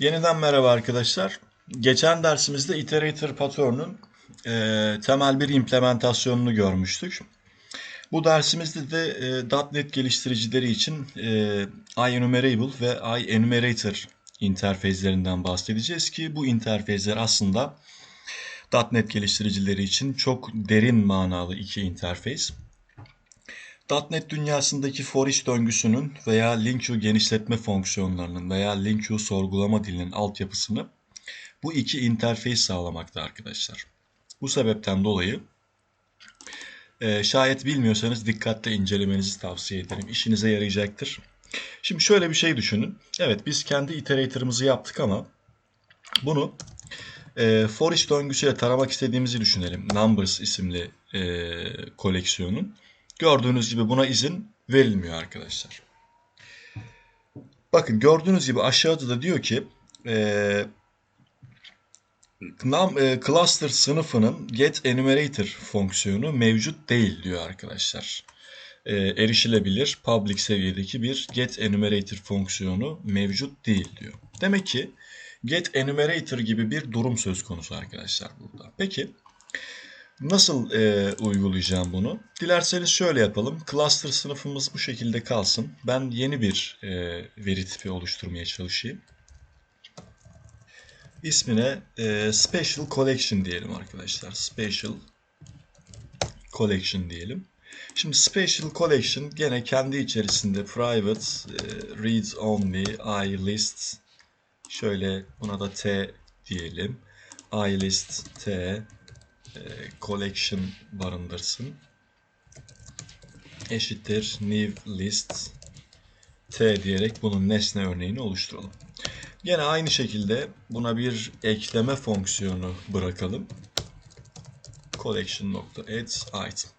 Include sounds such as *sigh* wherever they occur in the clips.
Yeniden merhaba arkadaşlar. Geçen dersimizde iterator pattern'ın e, temel bir implementasyonunu görmüştük. Bu dersimizde de e, .NET geliştiricileri için e, IEnumerable ve IEnumerator interfezlerinden bahsedeceğiz ki bu interfezler aslında .NET geliştiricileri için çok derin manalı iki interfez. .NET dünyasındaki for each döngüsünün veya link genişletme fonksiyonlarının veya link sorgulama dilinin altyapısını bu iki interfeys sağlamakta arkadaşlar. Bu sebepten dolayı e, şayet bilmiyorsanız dikkatle incelemenizi tavsiye ederim. İşinize yarayacaktır. Şimdi şöyle bir şey düşünün. Evet biz kendi iterator'ımızı yaptık ama bunu e, for each döngüsüyle taramak istediğimizi düşünelim. Numbers isimli e, koleksiyonun. Gördüğünüz gibi buna izin verilmiyor arkadaşlar. Bakın gördüğünüz gibi aşağıda da diyor ki e, e, cluster sınıfının get enumerator fonksiyonu mevcut değil diyor arkadaşlar. E, erişilebilir public seviyedeki bir get enumerator fonksiyonu mevcut değil diyor. Demek ki get enumerator gibi bir durum söz konusu arkadaşlar burada. Peki Nasıl e, uygulayacağım bunu? Dilerseniz şöyle yapalım. Cluster sınıfımız bu şekilde kalsın. Ben yeni bir e, veri tipi oluşturmaya çalışayım. İsmine e, Special Collection diyelim arkadaşlar. Special Collection diyelim. Şimdi Special Collection gene kendi içerisinde private, e, read only, i list şöyle buna da t diyelim. i list t e, collection barındırsın. Eşittir new list t diyerek bunun nesne örneğini oluşturalım. Yine aynı şekilde buna bir ekleme fonksiyonu bırakalım. collection.add item.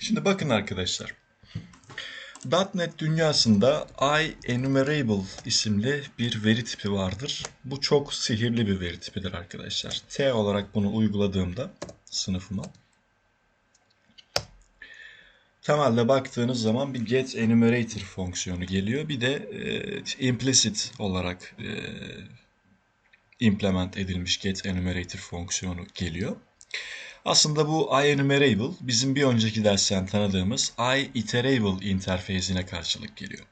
Şimdi bakın arkadaşlar. .NET dünyasında IEnumerable isimli bir veri tipi vardır. Bu çok sihirli bir veri tipidir arkadaşlar. T olarak bunu uyguladığımda sınıfıma temelde baktığınız zaman bir get enumerator fonksiyonu geliyor. Bir de e, implicit olarak e, implement edilmiş get enumerator fonksiyonu geliyor. Aslında bu IEnumerable bizim bir önceki dersten tanıdığımız IIterable interfezine karşılık geliyor.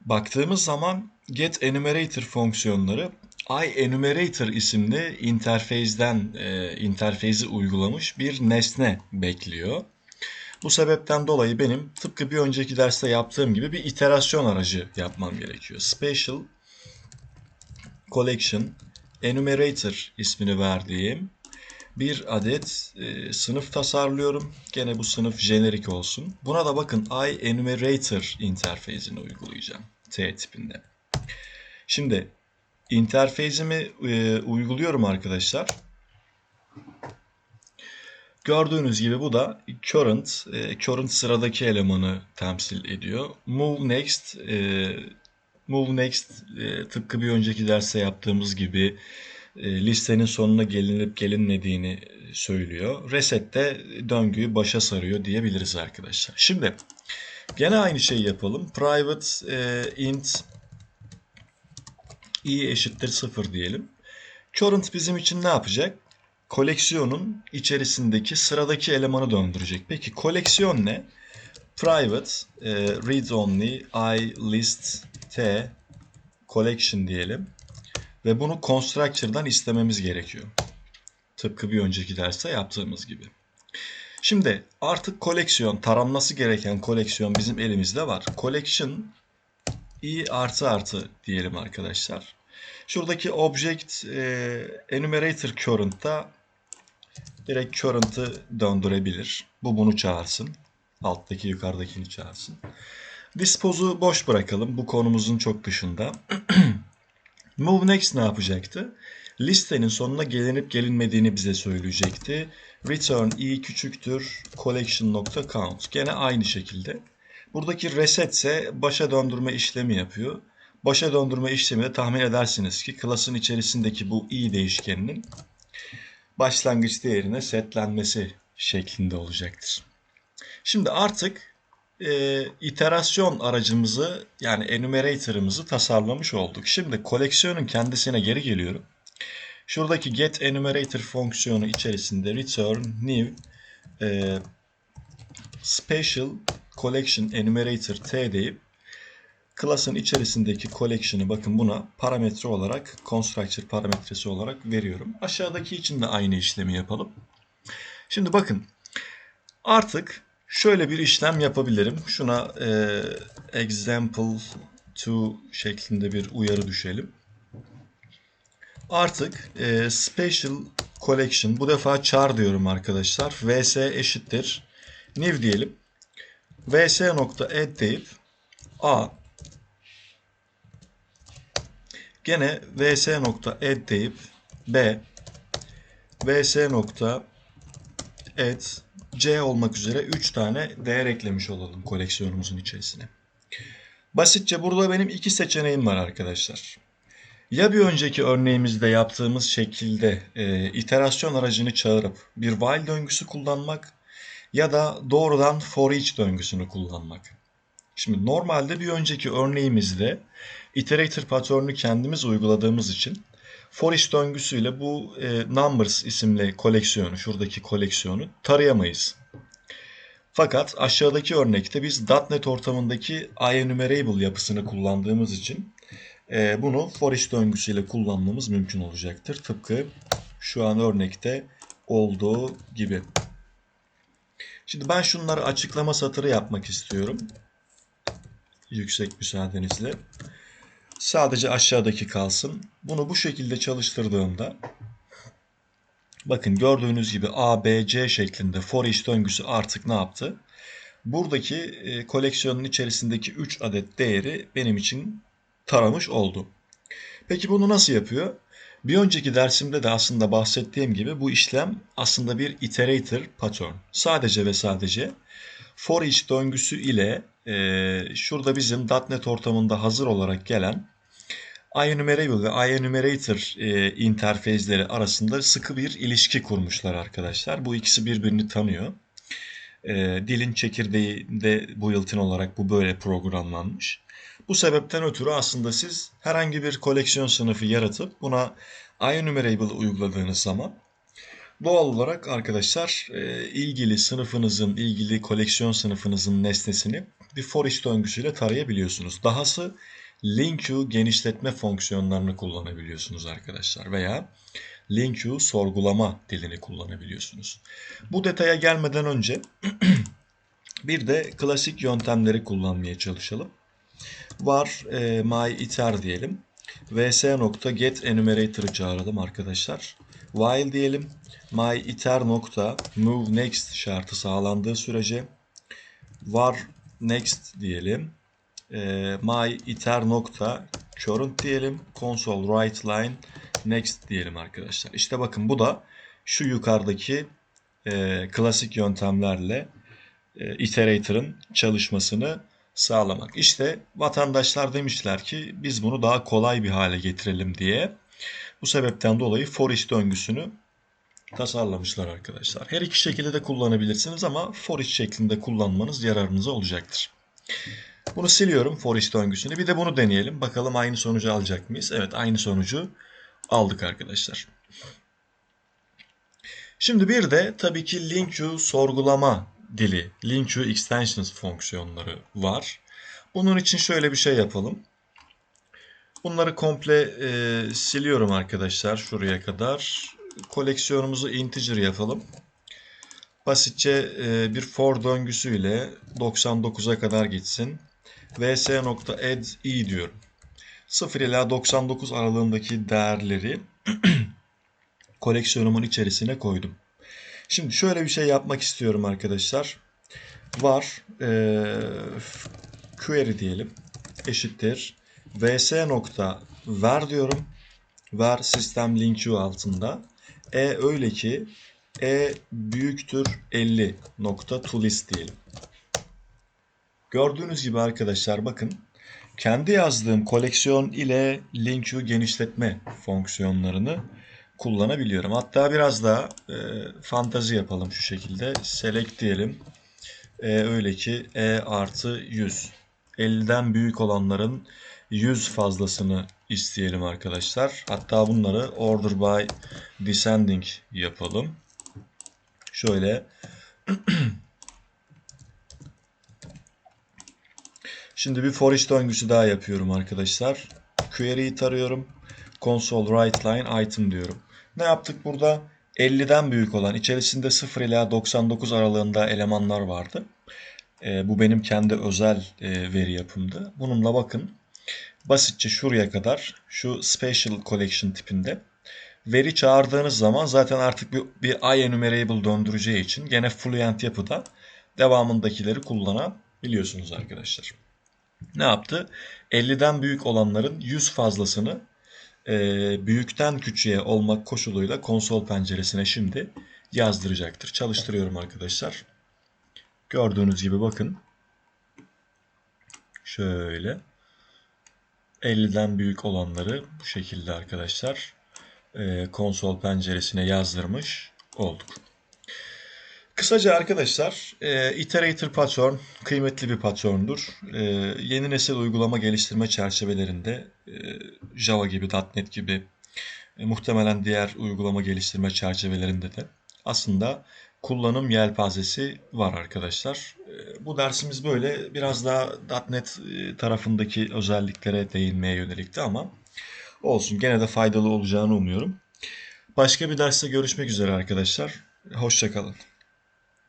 Baktığımız zaman getEnumerator fonksiyonları IEnumerator isimli interfezden e, interfezi uygulamış bir nesne bekliyor. Bu sebepten dolayı benim tıpkı bir önceki derste yaptığım gibi bir iterasyon aracı yapmam gerekiyor. Special Collection Enumerator ismini verdiğim bir adet e, sınıf tasarlıyorum. Gene bu sınıf jenerik olsun. Buna da bakın IEnumerator interfezini uygulayacağım. T tipinde. Şimdi interfezimi e, uyguluyorum arkadaşlar. Gördüğünüz gibi bu da current, e, current sıradaki elemanı temsil ediyor. Move next, e, move next e, tıpkı bir önceki derste yaptığımız gibi e, listenin sonuna gelinip gelinmediğini söylüyor. Reset de döngüyü başa sarıyor diyebiliriz arkadaşlar. Şimdi gene aynı şeyi yapalım. Private e, int i eşittir 0 diyelim. Current bizim için ne yapacak? Koleksiyonun içerisindeki sıradaki elemanı döndürecek. Peki koleksiyon ne? Private e, read only i list t collection diyelim. Ve bunu constructor'dan istememiz gerekiyor. Tıpkı bir önceki derste yaptığımız gibi. Şimdi artık koleksiyon, taranması gereken koleksiyon bizim elimizde var. Collection i artı artı diyelim arkadaşlar. Şuradaki object e, enumerator current'ta direkt current'ı döndürebilir. Bu bunu çağırsın. Alttaki yukarıdakini çağırsın. Dispose'u boş bırakalım. Bu konumuzun çok dışında. *clears throat* Move next ne yapacaktı? Listenin sonuna gelinip gelinmediğini bize söyleyecekti. Return i küçüktür collection.count. Gene aynı şekilde. Buradaki reset ise başa döndürme işlemi yapıyor. Başa döndürme işlemi de tahmin edersiniz ki klasın içerisindeki bu i değişkeninin başlangıç değerine setlenmesi şeklinde olacaktır. Şimdi artık e, iterasyon aracımızı yani enumerator'ımızı tasarlamış olduk. Şimdi koleksiyonun kendisine geri geliyorum. Şuradaki get enumerator fonksiyonu içerisinde return new e, special collection enumerator t deyip class'ın içerisindeki collection'ı bakın buna parametre olarak constructor parametresi olarak veriyorum. Aşağıdaki için de aynı işlemi yapalım. Şimdi bakın artık şöyle bir işlem yapabilirim. Şuna e, example 2 şeklinde bir uyarı düşelim. Artık e, special collection bu defa char diyorum arkadaşlar. vs eşittir new diyelim. vs nokta add deyip a gene vs nokta add deyip b vs nokta add c olmak üzere 3 tane değer eklemiş olalım koleksiyonumuzun içerisine. Basitçe burada benim iki seçeneğim var arkadaşlar. Ya bir önceki örneğimizde yaptığımız şekilde e, iterasyon aracını çağırıp bir while döngüsü kullanmak ya da doğrudan for each döngüsünü kullanmak. Şimdi normalde bir önceki örneğimizde iterator pattern'ü kendimiz uyguladığımız için for each döngüsüyle bu e, numbers isimli koleksiyonu, şuradaki koleksiyonu tarayamayız. Fakat aşağıdaki örnekte biz .NET ortamındaki IEnumerable yapısını kullandığımız için e, bunu for each döngüsüyle kullanmamız mümkün olacaktır. Tıpkı şu an örnekte olduğu gibi. Şimdi ben şunları açıklama satırı yapmak istiyorum. Yüksek müsaadenizle. Sadece aşağıdaki kalsın. Bunu bu şekilde çalıştırdığımda bakın gördüğünüz gibi A, B, C şeklinde for each döngüsü artık ne yaptı? Buradaki e, koleksiyonun içerisindeki 3 adet değeri benim için taramış oldu. Peki bunu nasıl yapıyor? Bir önceki dersimde de aslında bahsettiğim gibi bu işlem aslında bir iterator pattern. Sadece ve sadece for each döngüsü ile e, şurada bizim .NET ortamında hazır olarak gelen IEnumerable ve IEnumerator e, interfezleri arasında sıkı bir ilişki kurmuşlar arkadaşlar. Bu ikisi birbirini tanıyor. E, dilin çekirdeğinde bu yıltın olarak bu böyle programlanmış. Bu sebepten ötürü aslında siz herhangi bir koleksiyon sınıfı yaratıp buna IEnumerable uyguladığınız zaman doğal olarak arkadaşlar e, ilgili sınıfınızın, ilgili koleksiyon sınıfınızın nesnesini bir for each döngüsüyle tarayabiliyorsunuz. Dahası link genişletme fonksiyonlarını kullanabiliyorsunuz arkadaşlar veya link sorgulama dilini kullanabiliyorsunuz. Bu detaya gelmeden önce *clears throat* bir de klasik yöntemleri kullanmaya çalışalım. Var e, my iter diyelim. vs.get enumerator'ı çağıralım arkadaşlar. While diyelim. My iter nokta şartı sağlandığı sürece var next diyelim. E, my iter nokta current diyelim. Console write line next diyelim arkadaşlar. İşte bakın bu da şu yukarıdaki e, klasik yöntemlerle e, iterator'ın çalışmasını sağlamak. İşte vatandaşlar demişler ki biz bunu daha kolay bir hale getirelim diye. Bu sebepten dolayı for each döngüsünü tasarlamışlar arkadaşlar. Her iki şekilde de kullanabilirsiniz ama for each şeklinde kullanmanız yararınıza olacaktır. Bunu siliyorum for each döngüsünü. Bir de bunu deneyelim. Bakalım aynı sonucu alacak mıyız? Evet aynı sonucu aldık arkadaşlar. Şimdi bir de tabii ki link sorgulama dili, link extensions fonksiyonları var. Bunun için şöyle bir şey yapalım. Bunları komple e, siliyorum arkadaşlar şuraya kadar. Koleksiyonumuzu integer yapalım. Basitçe e, bir for döngüsüyle 99'a kadar gitsin. vs.add i diyorum. 0 ila 99 aralığındaki değerleri *clears throat* koleksiyonumun içerisine koydum. Şimdi şöyle bir şey yapmak istiyorum arkadaşlar. Var e, query diyelim eşittir vs ver diyorum. Ver sistem linki altında. E öyle ki e büyüktür 50 nokta to list diyelim. Gördüğünüz gibi arkadaşlar bakın kendi yazdığım koleksiyon ile link genişletme fonksiyonlarını kullanabiliyorum. Hatta biraz daha e, fantazi yapalım şu şekilde. Select diyelim. E, öyle ki E artı 100. 50'den büyük olanların 100 fazlasını isteyelim arkadaşlar. Hatta bunları order by descending yapalım. Şöyle *clears throat* Şimdi bir for each döngüsü daha yapıyorum arkadaşlar. Query'yi tarıyorum. Console write line item diyorum. Ne yaptık burada? 50'den büyük olan içerisinde 0 ila 99 aralığında elemanlar vardı. E, bu benim kendi özel e, veri yapımdı. Bununla bakın basitçe şuraya kadar şu special collection tipinde veri çağırdığınız zaman zaten artık bir, bir IEnumerable döndüreceği için gene fluent yapıda devamındakileri kullanabiliyorsunuz arkadaşlar. Ne yaptı? 50'den büyük olanların 100 fazlasını e, büyükten küçüğe olmak koşuluyla konsol penceresine şimdi yazdıracaktır. Çalıştırıyorum arkadaşlar. Gördüğünüz gibi bakın. Şöyle. 50'den büyük olanları bu şekilde arkadaşlar e, konsol penceresine yazdırmış olduk. Kısaca arkadaşlar e, Iterator Pattern kıymetli bir pattern'dur. E, yeni nesil uygulama geliştirme çerçevelerinde e, Java gibi, .NET gibi muhtemelen diğer uygulama geliştirme çerçevelerinde de aslında kullanım yelpazesi var arkadaşlar. E, bu dersimiz böyle biraz daha .NET e, tarafındaki özelliklere değinmeye yönelikti ama olsun gene de faydalı olacağını umuyorum. Başka bir derste görüşmek üzere arkadaşlar. Hoşçakalın.